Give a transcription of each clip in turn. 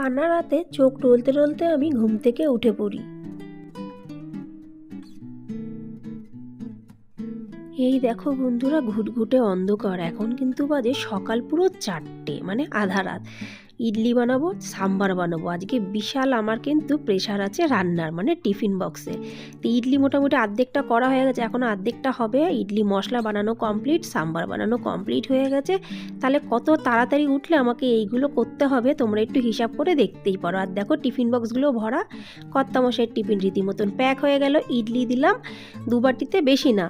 কান্না রাতে চোখ টলতে টলতে আমি ঘুম থেকে উঠে পড়ি। এই দেখো বন্ধুরা, ঘুটঘুটে অন্ধকার। এখন কিন্তু বাজে সকাল পুরো চারটে মানে আধা রাত। ইডলি বানাবো, সাম্বার বানাবো। আজকে বিশাল আমার কিন্তু প্রেশার আছে রান্নার মানে টিফিন বক্সে তো ইডলি মোটামুটি অর্ধেকটা করা হয়ে গেছে এখনও অর্ধেকটা হবে। ইডলি মশলা বানানো কমপ্লিট সাম্বার বানানো কমপ্লিট হয়ে গেছে। তাহলে কত তাড়াতাড়ি উঠলে আমাকে এইগুলো করতে হবে, তোমরা একটু হিসাব করে দেখতেই পারো। আর দেখো টিফিন বক্সগুলো ভরা কর্তামশাইয়ের টিফিন রীতিমতন প্যাক হয়ে গেল, ইডলি দিলাম। দু বাটিতে বেশি না,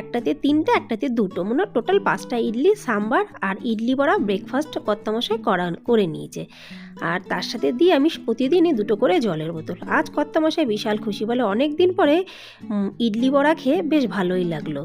একটাতে তিনটে, একটাতে দুটো মানে টোটাল পাঁচটা ইডলি, সাম্বার আর ইডলি বড়া ব্রেকফাস্ট কর্তামশাই করা, করে নিয়েছে আর তার সাথে দিয়ে আমি প্রতিদিনই দুটো করে জলের বোতল। আজ কর্তামশাই বিশাল খুশি বলে অনেক দিন পরে ইডলি বড়া খেয়ে বেশ ভালোই লাগল।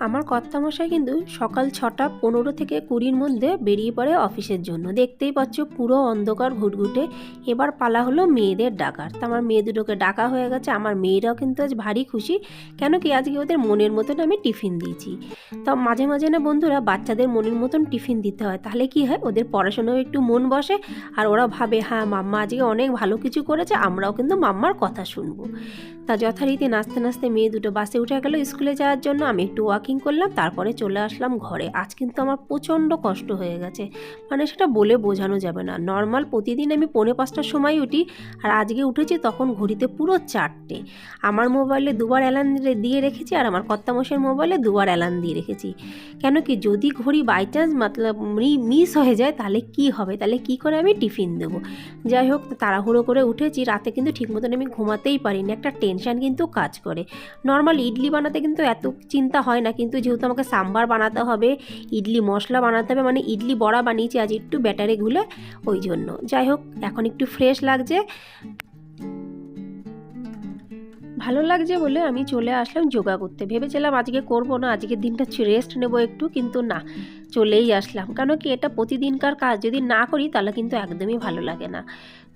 আমার কর্তামশাই কিন্তু সকাল ছটা পনেরো থেকে কুড়ির মধ্যে বেরিয়ে পড়ে অফিসের জন্য। দেখতেই পাচ্ছ পুরো অন্ধকার ঘুটঘুটে। এবার পালা হলো মেয়েদের ডাকার। তা আমার মেয়ে দুটোকে ডাকা হয়ে গেছে। আমার মেয়েরাও কিন্তু আজ ভারী খুশি। কেন কি আজকে ওদের মনের মতন আমি টিফিন দিয়েছি। তা মাঝে মাঝে না বন্ধুরা, বাচ্চাদের মনের মতন টিফিন দিতে হয়। তাহলে কি হয়? ওদের পড়াশোনাও একটু মন বসে। আর ওরা ভাবে হ্যাঁ মাম্মা আজকে অনেক ভালো কিছু করেছে। আমরাও কিন্তু মাম্মার কথা শুনব। তা যথারীতি নাচতে নাচতে মেয়ে দুটো বাসে উঠে গেল স্কুলে যাওয়ার জন্য। আমি একটু ওয়াকিং করলাম, তারপরে চলে আসলাম ঘরে। আজ কিন্তু আমার প্রচণ্ড কষ্ট হয়ে গেছে। মানে সেটা বলে বোঝানো যাবে না। নর্মাল প্রতিদিন আমি পৌনে পাঁচটার সময় উঠি, আর আজকে উঠেছি তখন ঘড়িতে পুরো চারটে। আমার মোবাইলে দুবার অ্যালার্ম দিয়ে রেখেছি, আর আমার কর্তামশের মোবাইলে দুবার অ্যালার্ম দিয়ে রেখেছি। কেন কি যদি ঘড়ি বাই চান্স মতলব মিস হয়ে যায়, তাহলে কি হবে? তাহলে কি করে আমি টিফিন দেবো? যাই হোক, তাড়াহুড়ো করে উঠেছি। রাতে কিন্তু ঠিক মতন আমি ঘুমাতেই পারিনি। একটা টেনশন কিন্তু কাজ করে। নর্মাল ইডলি বানাতে কিন্তু এত চিন্তা হয় না, কিন্তু যেহেতু আমাকে সাম্বার বানাতে হবে, ইডলি মশলা বানাতে হবে মানে ইডলি বড়া বানিয়েছি, আজ একটু ব্যাটারে গুলে ওই জন্য। যাই হোক, এখন একটু ফ্রেশ লাগছে। ভালো লাগছে বলে আমি চলে আসলাম যোগা করতে। ভেবেছিলাম আজকে করব না, আজকের দিনটা রেস্ট নেব একটু, কিন্তু না। চলেই আসলাম। কেন কি এটা প্রতিদিনকার কাজ। যদি না করি তাহলে কিন্তু একদমই ভালো লাগে না।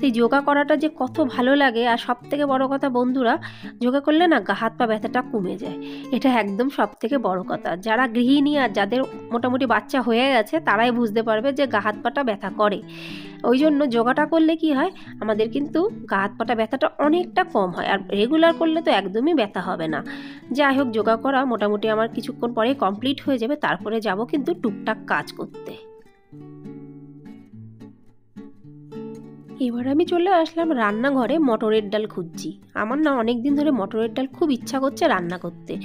তো যোগা করাটা যে কত ভালো লাগে আর সব থেকে বড় কথা বন্ধুরা, যোগা করলে না গা, হাত, পা ব্যথাটা কমে যায়। এটা একদম সব থেকে বড় কথা। যারা গৃহিণী আর যাদের মোটামুটি বাচ্চা হয়ে গেছে, তারাই বুঝতে পারবে যে গা, হাত, পাটা ব্যথা করে। ওই জন্য যোগাটা করলে কি হয়, আমাদের কিন্তু গা, হাত, পাটা ব্যথাটা অনেকটা কম হয়। আর রেগুলার করলে তো একদমই ব্যথা হবে না। যাই হোক, যোগা করা মোটামুটি আমার কিছুক্ষণ পরে কমপ্লিট হয়ে যাবে। তারপরে যাব কিন্তু টুকটাক কাজ করতে। এবার আমি চলে আসলাম রান্নাঘরে মটরের ডাল খুঁজছি। আমার না অনেক দিন ধরে মটরের ডাল খুব ইচ্ছা করছে রান্না করতে।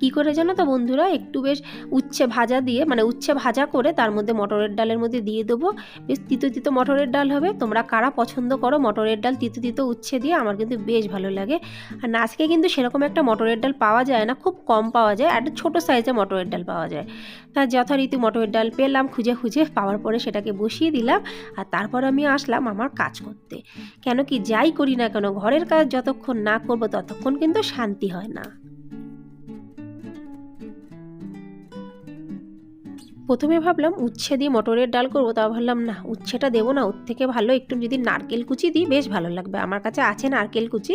কি করে জানো তো বন্ধুরা? একটু বেশ উচ্ছে ভাজা দিয়ে মানে উচ্ছে ভাজা করে তার মধ্যে মটরের ডালের মধ্যে দিয়ে দেবো। বেশ তিতো তিতো মটরের ডাল হবে। তোমরা কারা পছন্দ করো মটরের ডাল তিতো তিতো উচ্ছে দিয়ে, আমার কিন্তু বেশ ভালো লাগে। আর আজকে কিন্তু সেরকম একটা মটরের ডাল পাওয়া যায় না, খুব কম পাওয়া যায়। একটা ছোটো সাইজে মটরের ডাল পাওয়া যায়। তা যথারীতি মটরের ডাল পেলাম, খুঁজে খুঁজে পাওয়ার পরে সেটাকে বসিয়ে দিলাম। আর তারপর আমি আসলাম আমার কাজ করতে। কেন কি যাই করি না কেন, ঘরের কাজ যতক্ষণ না করব ততক্ষণ কিন্তু শান্তি হয় না। প্রথমে ভাবলাম, উচ্ছে দিয়ে মটরের ডাল করব তা ভাবলাম, না, উচ্ছেটা দেবো না, ওর থেকে ভালো একটু যদি নারকেল কুচি দিই, বেশ ভালো লাগবে। আমার কাছে আছে নারকেল কুচি।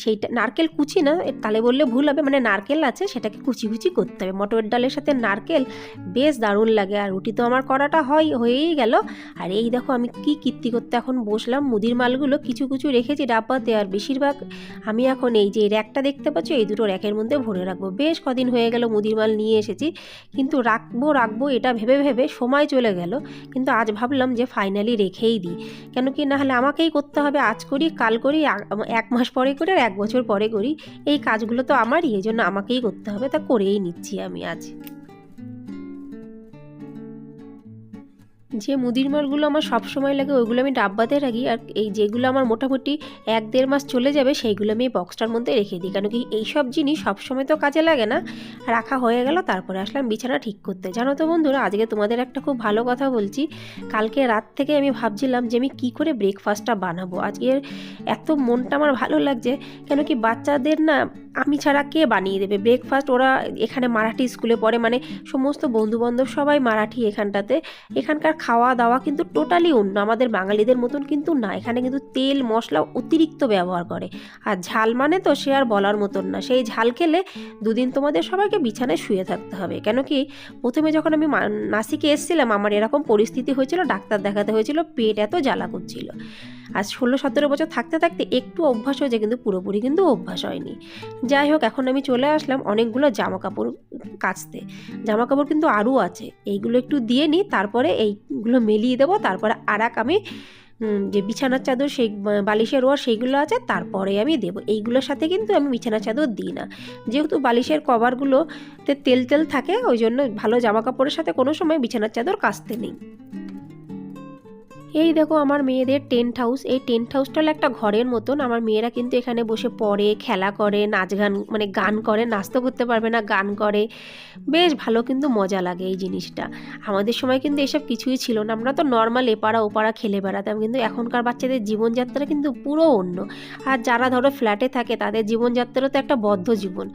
সেইটা, নারকেল কুচি না তালে বললে ভুল হবে মানে নারকেল আছে, সেটাকে কুচি কুচি করতে হবে। মটরের ডালের সাথে নারকেল, বেশ দারুণ লাগে। আর রুটি তো আমার করাটা হয়, হয়েই গেল। আর এই দেখো, আমি কি কীর্তি করতে এখন বসলাম, মুদির মালগুলো কিছু কিছু রেখেছি ডাব্বাতে। আর বেশিরভাগ আমি এখন এই যে র্যাকটা দেখতে পাচ্ছি, এই দুটো র্যাকের মধ্যে ভরে রাখব। বেশ কদিন হয়ে গেল মুদির মাল নিয়ে এসেছি। কিন্তু রাখব রাখব, এটা ভেবে ভেবে সময় চলে গেল, কিন্তু আজ ভাবলাম যে ফাইনালি রেখেই দিই। কেন কি না হলে আমাকেই করতে হবে, আজ করি, কাল করি এক মাস পরে করি আর এক বছর পরে করি। এই কাজগুলো তো আমারই এই জন্য আমাকেই করতে হবে, তা করেই নিচ্ছি আমি আজ। যে মুদির মালগুলো আমার সব সময় লাগে, ওইগুলো আমি ডাব্বাতে রাখি। আর এই যেগুলো আমার মোটামুটি এক দেড় মাস চলে যাবে, সেইগুলো আমি বক্সটার মধ্যে রেখে দিই। কেন কি এই সব জিনিস সবসময় তো কাজে লাগে না। রাখা হয়ে গেল, তারপরে আসলাম বিছানা ঠিক করতে। জানো তো বন্ধুরা, আজকে তোমাদের একটা খুব ভালো কথা বলছি। কালকে রাত থেকে আমি ভাবছিলাম যে আমি কী করে ব্রেকফাস্টটা বানাবো? আজকে এত মনটা আমার ভালো লাগছে, কেন কি বাচ্চাদের না আমি ছাড়া কে বানিয়ে দেবে? ব্রেকফাস্ট ওরা এখানে মারাঠি স্কুলে পড়ে মানে সমস্ত বন্ধুবান্ধব সবাই মারাঠি এখানটাতে। এখানকার খাওয়া দাওয়া কিন্তু টোটালি অন্য। আমাদের বাঙালিদের মতন কিন্তু না। এখানে কিন্তু তেল, মশলা অতিরিক্ত ব্যবহার করে। আর ঝাল মানে তো সে আর বলার মতন না। সেই ঝাল খেলে দুদিন তোমাদের সবাইকে বিছানায় শুয়ে থাকতে হবে। কেন কি, প্রথমে যখন আমি নাসিকে এসেছিলাম, আমার এরকম পরিস্থিতি হয়েছিল, ডাক্তার দেখাতে হয়েছিল, পেট এত জ্বালা করছিল। আর ষোলো সতেরো বছর থাকতে থাকতে একটু অভ্যাস হয়েছে, কিন্তু পুরোপুরি কিন্তু অভ্যাস হয়নি। যাই হোক, এখন আমি চলে আসলাম অনেকগুলো জামা কাপড় কাচতে। জামা কাপড় কিন্তু আরও আছে। এইগুলো একটু দিয়ে নিই, তারপরে এইগুলো মেলিয়ে দেবো, তারপরে আর এক আমি যে বিছানার চাদর সেই বালিশের ওয়ার সেইগুলো আছে, তারপরে আমি দেব। এইগুলোর সাথে কিন্তু আমি বিছানার চাদর দিই না। যেহেতু বালিশের কভারগুলোতে তেল তেল থাকে, ওই জন্য ভালো জামা কাপড়ের সাথে কোনো সময় বিছানার চাদর কাচতে নেই। এই দেখো আমার মেয়েদের টেন্ট হাউস। এই টেন্ট হাউসটা হলো একটা ঘরের মতন। আমার মেয়েরা কিন্তু এখানে বসে পড়ে, খেলা করে, নাচ গান মানে গান করে নাচতে করতে পারবে না, গান করে। বেশ ভালো কিন্তু মজা লাগে এই জিনিসটা। আমাদের সময় কিন্তু এসব কিছুই ছিল না। আমরা তো নর্মাল এপাড়া ওপাড়া খেলে বেড়াতাম, কিন্তু এখনকার বাচ্চাদের জীবনযাত্রা কিন্তু পুরো অন্য। আর যারা ধরো ফ্ল্যাটে থাকে, তাদের জীবনযাত্রা তো একটা বদ্ধ জীবন।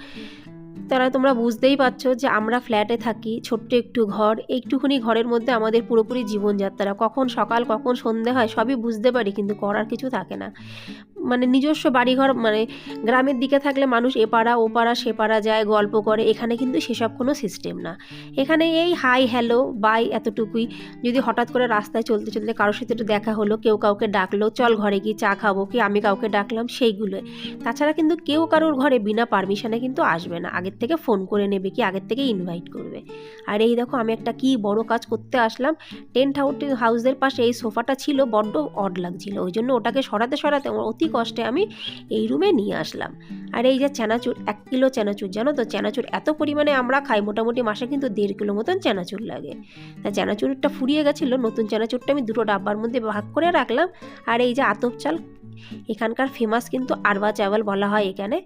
তারা তোমরা বুঝতেই পারছ যে আমরা ফ্ল্যাটে থাকি, ছোট্ট একটু ঘর, একটুখানি ঘরের মধ্যে আমাদের পুরোপুরি জীবনযাত্রা। কখন সকাল, কখন সন্ধে হয়, সবই বুঝতে পারি, কিন্তু করার কিছু থাকে না। মানে নিজস্ব বাড়িঘর মানে গ্রামের দিকে থাকলে মানুষ এপাড়া ওপাড়া সেপাড়া যায়, গল্প করে। এখানে কিন্তু সেসব কোনো সিস্টেম না। এখানে এই হাই হ্যালো বাই এতটুকুই। যদি হঠাৎ করে রাস্তায় চলতে চলতে কারোর সাথে একটু দেখা হলো, কেউ কাউকে ডাকলো, চল ঘরে গিয়ে চা খাব কি? আমি কাউকে ডাকলাম সেইগুলো। তাছাড়া কিন্তু কেউ কারোর ঘরে বিনা পারমিশনে কিন্তু আসবে না। আগের থেকে ফোন করে নেবে কি? আগের থেকে ইনভাইট করবে। আর এই দেখো, আমি একটা কি বড় কাজ করতে আসলাম। টেন্ট হাউস হাউসের পাশে এই সোফাটা ছিল, বড্ড অড লাগছিল। ওই জন্য ওটাকে সরাতে সরাতে, অতি কষ্টে আমি এই রুমে নিয়ে আসলাম। আর এই যে চানাচুর, এক কিলো চানাচুর, জানো তো? চানাচুর এত পরিমাণে আমরা খাই, মোটামুটি মাসে কিন্তু দেড় কিলো মতন চানাচুর লাগে। তা চানাচুরটা ফুরিয়ে গেছিল, নতুন চানাচুরটা আমি দুটো ডাব্বার মধ্যে ভাগ করে রাখলাম। আর এই যে আতপ চাল, এখানকার ফেমাস কিন্তু আরবা চাওয়াল বলা হয় এখানে।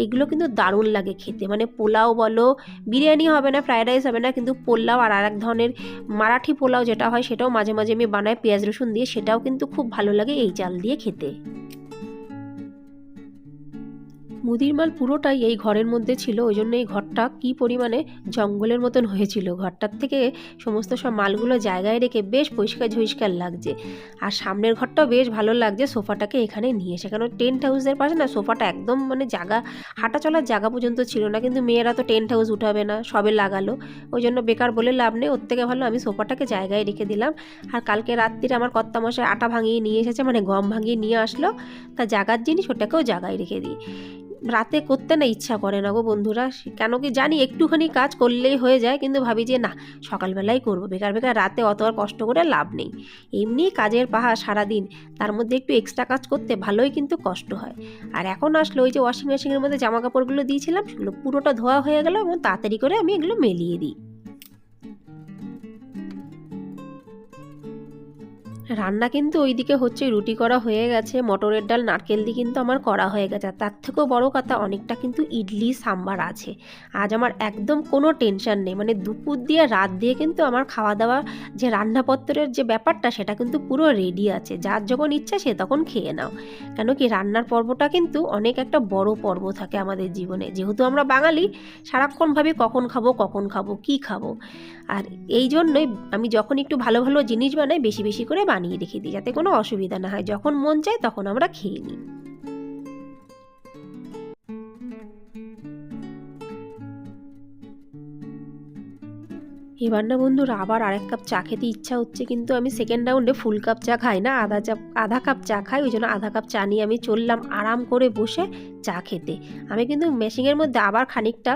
এইগুলো কিন্তু দারুণ লাগে খেতে। মানে পোলাও বলো, বিরিয়ানি হবে না ফ্রায়েড রাইস হবে না, কিন্তু পোলাও আর আরেক ধরনের মারাঠি পোলাও যেটা হয়, সেটাও মাঝে মাঝে আমি বানাই। পেঁয়াজ রসুন দিয়ে, সেটাও কিন্তু খুব ভালো লাগে এই চাল দিয়ে খেতে। মুদির মাল পুরোটাই এই ঘরের মধ্যে ছিল। ওই জন্য এই ঘরটা কি পরিমাণে জঙ্গলের মতন হয়েছিল। ঘরটার থেকে সমস্ত সব মালগুলো জায়গায় রেখে বেশ পরিষ্কার ঝরিষ্কার লাগছে। আর সামনের ঘরটাও বেশ ভালো লাগছে। সোফাটাকে এখানে নিয়ে এসে কারণ টেন্ট হাউসের পাশে না সোফাটা একদম মানে জায়গা হাঁটা চলার জায়গা পর্যন্ত ছিল না। কিন্তু মেয়েরা তো টেন্ট হাউস উঠাবে না, সবে লাগালো। ওই জন্য বেকার বলে লাভ নেই। ওর থেকে ভালো আমি সোফাটাকে জায়গায় রেখে দিলাম। আর কালকে রাত্রিরে আমার কর্তামশাই আটা ভাঙিয়ে নিয়ে এসেছে মানে গম ভাঙিয়ে নিয়ে আসলো। তা জাগার জিনিস ওটাকেও জায়গায় রেখে দিই। রাতে করতে না ইচ্ছা করে না গো বন্ধুরা। কেন কি জানি একটুখানি কাজ করলেই হয়ে যায়, কিন্তু ভাবি যে না সকালবেলাই করব। বেকার বেকার রাতে অত আর কষ্ট করে লাভ নেই। এমনি কাজের পাহাড় সারাদিন, তার মধ্যে একটু এক্সট্রা কাজ করতে ভালোই কিন্তু কষ্ট হয়। আর এখন আসলো ওই যে ওয়াশিং মেশিনের মধ্যে জামা কাপড়গুলো দিয়েছিলাম, সেগুলো পুরোটা ধোয়া হয়ে গেল এবং তাড়াতাড়ি করে আমি এগুলো মেলিয়ে দিই। রান্না কিন্তু ওইদিকে হচ্ছে রুটি করা হয়ে গেছে, মটরের ডাল, নারকেল দিয়ে কিন্তু আমার করা হয়ে গেছে। আর তার থেকেও বড় কথা, অনেকটা কিন্তু ইডলি, সাম্বার আছে। আজ আমার একদম কোনো টেনশন নেই। মানে দুপুর দিয়ে, রাত দিয়ে কিন্তু আমার খাওয়া দাওয়া যে রান্নাপত্রের যে ব্যাপারটা, সেটা কিন্তু পুরো রেডি আছে। যার যখন ইচ্ছা, সে তখন খেয়ে নাও। কেন কি, রান্নার পর্বটা কিন্তু অনেক একটা বড় পর্ব থাকে আমাদের জীবনে। যেহেতু আমরা বাঙালি, সারাক্ষণ ভাবি কখন খাব কখন খাব, কি খাব। আর এই জন্যই আমি যখন একটু ভালো ভালো জিনিস বানাই, বেশি বেশি করে বানিয়ে রেখে দিই, যাতে কোনো অসুবিধা না হয়। যখন মন চায় তখন আমরা খেয়ে নিই। এবার না বন্ধুরা, আবার আরেক কাপ চা খেতে ইচ্ছা হচ্ছে, কিন্তু আমি সেকেন্ড রাউন্ডে ফুল কাপ চা খাই না, আধা চা, আধা কাপ চা খাই, ওই জন্য আধা কাপ চা নিয়ে আমি চললাম, আরাম করে বসে চা খেতে। আমি কিন্তু মেশিনের মধ্যে আবার খানিকটা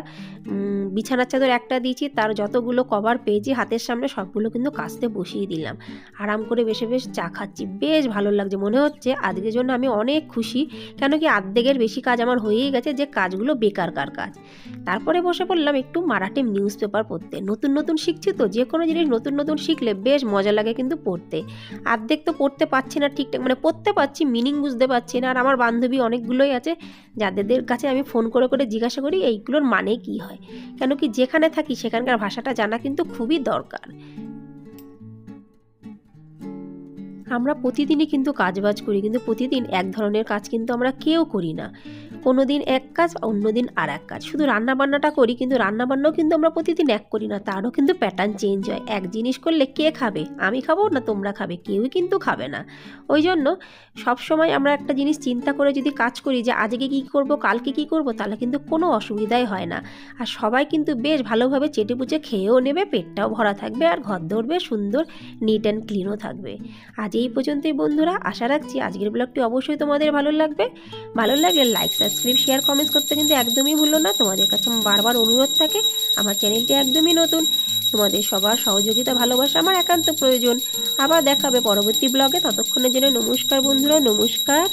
বিছানার চাদর একটা দিয়েছি, তার যতগুলো কভার পেয়েছি, হাতের সামনে সবগুলো কিন্তু কাচতে বসিয়ে দিলাম। আরাম করে বেশে বেশ চা খাচ্ছি। বেশ ভালো লাগছে, মনে হচ্ছে আজকের জন্য আমি অনেক খুশি, কেন কি আর্ধেকের বেশি কাজ আমার হয়েই গেছে যে কাজগুলো বেকারকার কাজ। তারপরে বসে পড়লাম একটু মারাঠি নিউজ পেপার পড়তে। নতুন নতুন শিখছি তো, যে কোনো জিনিস নতুন নতুন শিখলে বেশ মজা লাগে কিন্তু পড়তে। আর্ধেক তো পড়তে পারছি না ঠিকঠাক মানে পড়তে পারছি মিনিং বুঝতে পারছি না, আর আমার বান্ধবী অনেকগুলোই আছে যাদের কাছে আমি ফোন করে করে জিজ্ঞাসা করি, এইগুলোর মানে কি হয়? কেন কি যেখানে থাকি সেখানকার ভাষাটা জানা কিন্তু খুবই দরকার। আমরা প্রতিদিনই কিন্তু কাজবাজ করি, কিন্তু প্রতিদিন এক ধরনের কাজ কিন্তু আমরা কেউ করি না। কোনো দিন এক কাজ অন্য দিন আর এক কাজ। শুধু রান্নাবান্নাটা করি, কিন্তু রান্না বান্নাও কিন্তু আমরা প্রতিদিন এক করি না, তারও কিন্তু প্যাটার্ন চেঞ্জ হয়। এক জিনিস করলে কে খাবে? আমি খাব না তোমরা খাবে? কেউই কিন্তু খাবে না। ওই জন্য সবসময় আমরা একটা জিনিস চিন্তা করে যদি কাজ করি যে, আজকে কী করব, কালকে কী করব, তাহলে কিন্তু কোনো অসুবিধাই হয় না। আর সবাই কিন্তু বেশ ভালোভাবে চেটে পুচে খেয়েও নেবে, পেটটাও ভরা থাকবে, আর ঘর ধরবে সুন্দর নিট অ্যান্ড ক্লিনও থাকবে। আজ এই পর্যন্তই বন্ধুরা, আশা রাখছি আজকের ব্লগটি অবশ্যই তোমাদের ভালো লাগবে। ভালো লাগলে লাইক সাবস্ক্রাইব শেয়ার কমেন্টস করতে কিন্তু একদমই ভুলো না। তোমাদের কাছে আমার বারবার অনুরোধ থাকে, আমার চ্যানেলটি একদমই নতুন। তোমাদের সবার সহযোগিতা, ভালোবাসা আমার একান্ত প্রয়োজন। আবার দেখাবে পরবর্তী ব্লগে ততক্ষণের জন্য নমস্কার বন্ধুরা, নমস্কার।